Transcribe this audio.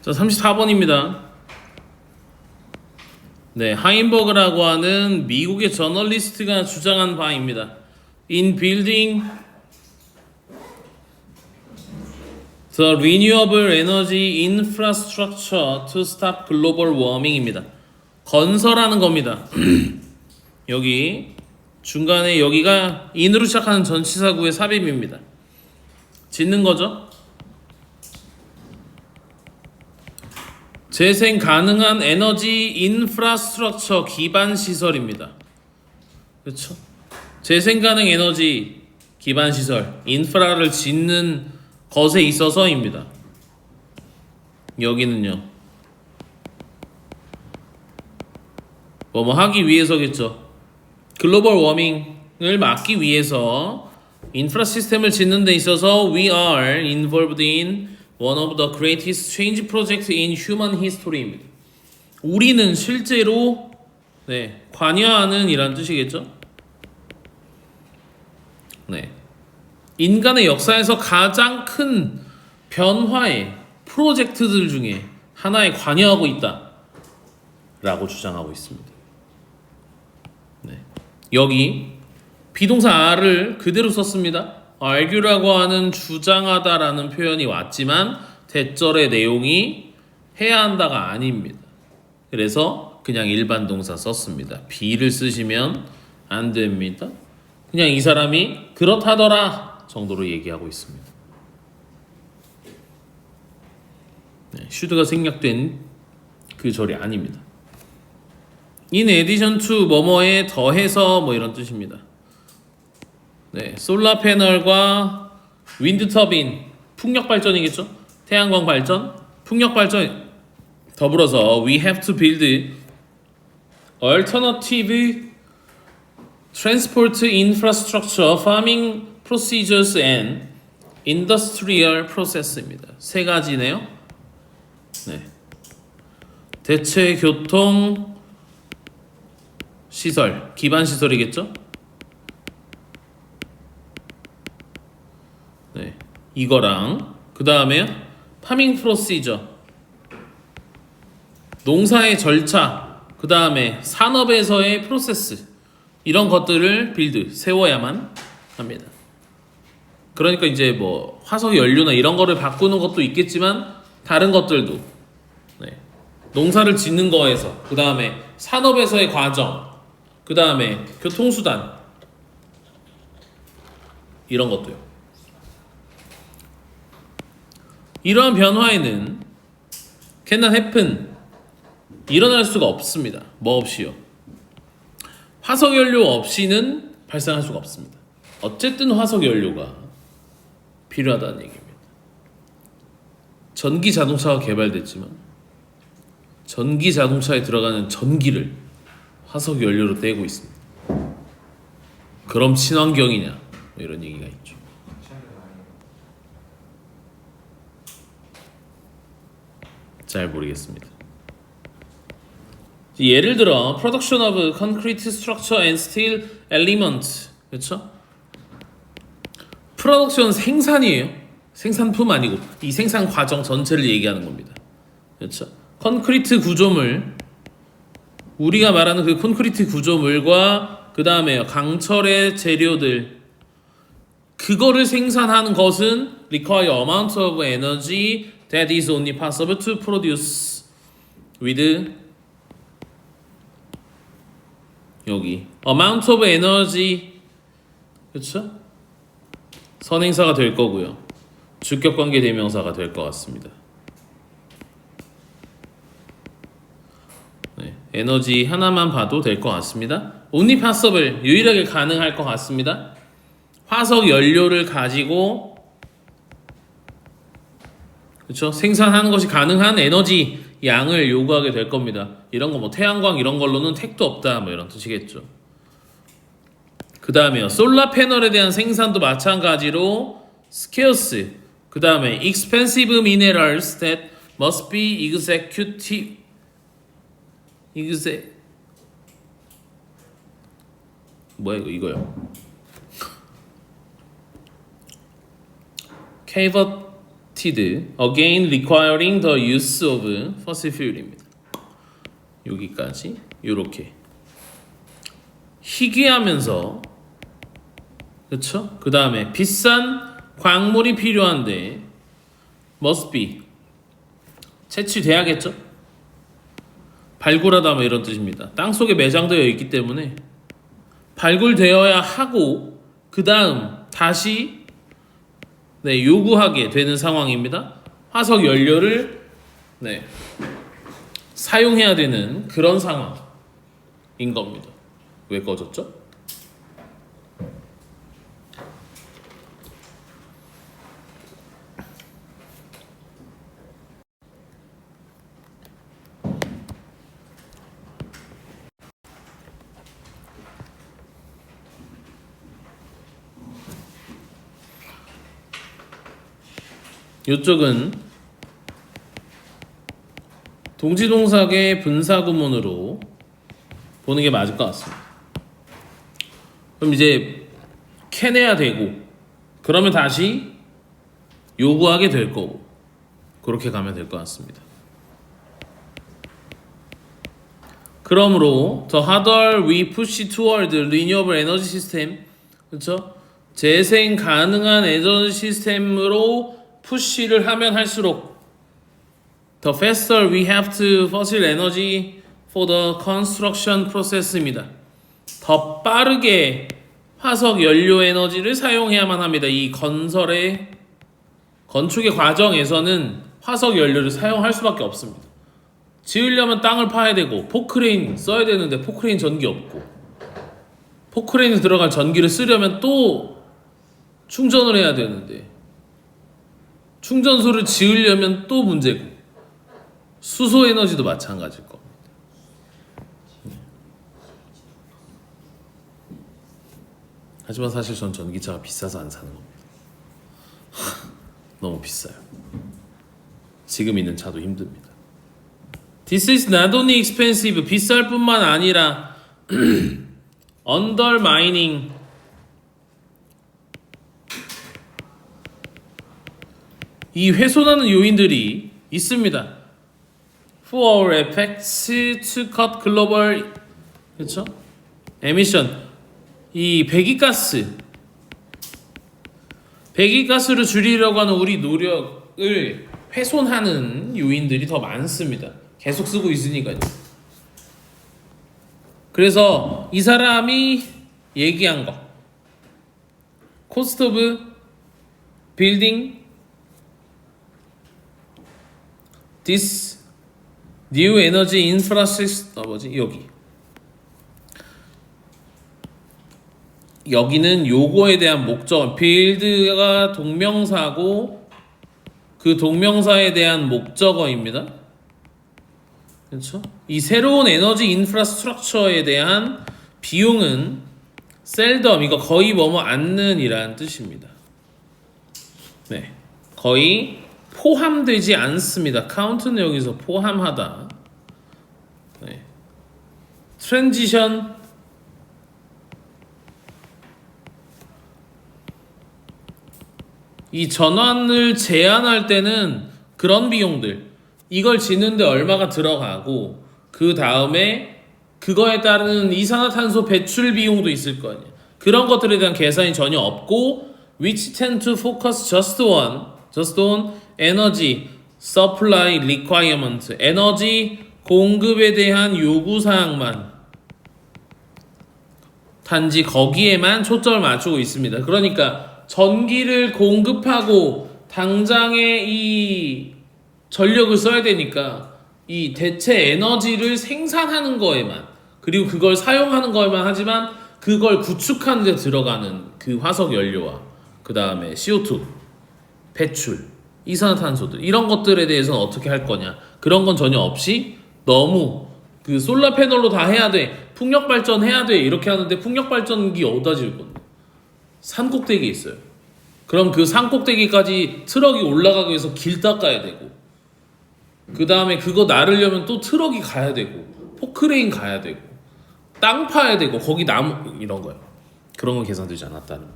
자, 34번입니다. 네, 하인버그라고 하는 미국의 저널리스트가 주장한 바입니다. In building the renewable energy infrastructure to stop global warming입니다. 건설하는 겁니다. 여기 중간에 여기가 in으로 시작하는 전치사구의 삽입입니다. 짓는 거죠. 재생 가능한 에너지 인프라스트럭처 기반 시설입니다. 그렇죠? 재생 가능 에너지 기반 시설 인프라를 짓는 것에 있어서입니다. 여기는요. 뭐뭐 하기 위해서겠죠. 글로벌 워밍을 막기 위해서 인프라 시스템을 짓는 데 있어서 we are involved in one of the greatest change projects in human history입니다. 우리는 실제로 네, 관여하는 이란 뜻이겠죠? 네. 인간의 역사에서 가장 큰 변화의 프로젝트들 중에 하나에 관여하고 있다. 라고 주장하고 있습니다. 네. 여기 비동사 R을 그대로 썼습니다. Argu라고 하는 주장하다라는 표현이 왔지만 대절의 내용이 해야 한다가 아닙니다. 그래서 그냥 일반 동사 썼습니다. be를 쓰시면 안 됩니다. 그냥 이 사람이 그렇다더라 정도로 얘기하고 있습니다. 네, 슈드가 생략된 그 절이 아닙니다. in addition to 뭐뭐에 더해서 뭐 이런 뜻입니다. 네, 솔라 패널과 윈드 터빈, 풍력 발전이겠죠? 태양광 발전, 풍력 발전 더불어서 we have to build alternative transport infrastructure, farming procedures and industrial process입니다. 세 가지네요. 네. 대체 교통 시설, 기반 시설이겠죠? 네. 이거랑 그 다음에 파밍 프로시저 농사의 절차 그 다음에 산업에서의 프로세스 이런 것들을 빌드 세워야만 합니다. 그러니까 이제 뭐 화석 연료나 이런 거를 바꾸는 것도 있겠지만 다른 것들도 네. 농사를 짓는 거에서 그 다음에 산업에서의 과정 그 다음에 교통수단 이런 것도요. 이러한 변화에는 cannot happen 일어날 수가 없습니다. 뭐 없이요? 화석 연료 없이는 발생할 수가 없습니다. 어쨌든 화석 연료가 필요하다는 얘기입니다. 전기 자동차가 개발됐지만 전기 자동차에 들어가는 전기를 화석 연료로 떼고 있습니다. 그럼 친환경이냐? 뭐 이런 얘기가 있죠. 잘 모르겠습니다. 예를 들어 production of concrete structure and steel element 그렇죠? 프로덕션 생산이에요. 생산품 아니고 이 생산 과정 전체를 얘기하는 겁니다. 그렇죠? 콘크리트 구조물 우리가 말하는 그 콘크리트 구조물과 그 다음에 강철의 재료들 그거를 생산하는 것은 require amount of energy that is only possible to produce with 여기 amount of energy 그렇죠? 선행사가 될 거고요. 주격 관계 대명사가 될 것 같습니다. 네, 에너지 하나만 봐도 될 것 같습니다. only possible 유일하게 가능할 것 같습니다. 화석 연료를 가지고 그렇죠? 생산하는 것이 가능한 에너지 양을 요구하게 될 겁니다. 이런 거 뭐 태양광 이런 걸로는 택도 없다 뭐 이런 뜻이겠죠. 그 다음에요. 솔라 패널에 대한 생산도 마찬가지로 scarce. 그 다음에 expensive minerals that must be executed. exec 뭐야 이거 이거요. again requiring the use of fossil fuel입니다. 여기까지 이렇게 희귀하면서 그렇죠? 그 다음에 비싼 광물이 필요한데 must be 채취돼야겠죠? 발굴하다 뭐 이런 뜻입니다. 땅 속에 매장되어 있기 때문에 발굴되어야 하고 그 다음 다시 네, 요구하게 되는 상황입니다. 화석 연료를 네, 사용해야 되는 그런 상황인 겁니다. 왜 꺼졌죠? 이쪽은 동지동삭의 분사구문으로 보는 게 맞을 것 같습니다. 그럼 이제 캐내야 되고 그러면 다시 요구하게 될 거고 그렇게 가면 될 것 같습니다. 그러므로 the harder we push toward 그렇죠? 재생 가능한 에너지 시스템으로 푸시를 하면 할수록 the faster we have to fossil energy for the construction process입니다. 더 빠르게 화석 연료 에너지를 사용해야만 합니다. 이 건설의 건축의 과정에서는 화석 연료를 사용할 수밖에 없습니다. 지으려면 땅을 파야 되고 포크레인 써야 되는데 포크레인 전기 없고 포크레인에 들어갈 전기를 쓰려면 또 충전을 해야 되는데 충전소를 지으려면 또 문제고 수소 에너지도 마찬가지일 겁니다. 하지만 사실 전 전기차가 비싸서 안 사는 겁니다. 너무 비싸요. 지금 있는 차도 힘듭니다. This is not only expensive 비쌀 뿐만 아니라 undermining 이 훼손하는 요인들이 있습니다. For our effects to cut global 그렇죠? emission 이 배기가스 배기가스를 줄이려고 하는 우리 노력을 훼손하는 요인들이 더 많습니다. 계속 쓰고 있으니까요. 그래서 이 사람이 얘기한 거 코스트 오브 빌딩 this new energy infrastructure 어 뭐지 여기 여기는 요거에 대한 목적 빌드가 동명사고 그 동명사에 대한 목적어입니다. 그렇죠? 이 새로운 에너지 인프라스트럭처에 대한 비용은 셀덤 이거 거의 뭐뭐 않는이라는 뜻입니다. 네, 거의 포함되지 않습니다. 카운트는 여기서 포함하다. 네. 트랜지션 이 전환을 제한할 때는 그런 비용들 이걸 짓는데 얼마가 들어가고 그 다음에 그거에 따른 이산화탄소 배출 비용도 있을 거 아니에요. 그런 것들에 대한 계산이 전혀 없고 which tend to focus just on just on energy supply requirement 에너지 공급에 대한 요구 사항만 단지 거기에만 초점을 맞추고 있습니다. 그러니까 전기를 공급하고 당장에 이 전력을 써야 되니까 이 대체 에너지를 생산하는 거에만 그리고 그걸 사용하는 거에만 하지만 그걸 구축하는 데 들어가는 그 화석 연료와 그 다음에 CO2 배출 이산화탄소들 이런 것들에 대해서는 어떻게 할 거냐. 그런 건 전혀 없이 너무 그 솔라 패널로 다 해야 돼. 풍력 발전 해야 돼. 이렇게 하는데 풍력 발전기 어디다 지을 건데? 산 꼭대기에 있어요. 그럼 그 산 꼭대기까지 트럭이 올라가기 위해서 길 닦아야 되고 그 다음에 그거 나르려면 또 트럭이 가야 되고 포크레인 가야 되고 땅 파야 되고 거기 나무 이런 거요. 그런 건 계산되지 않았다는.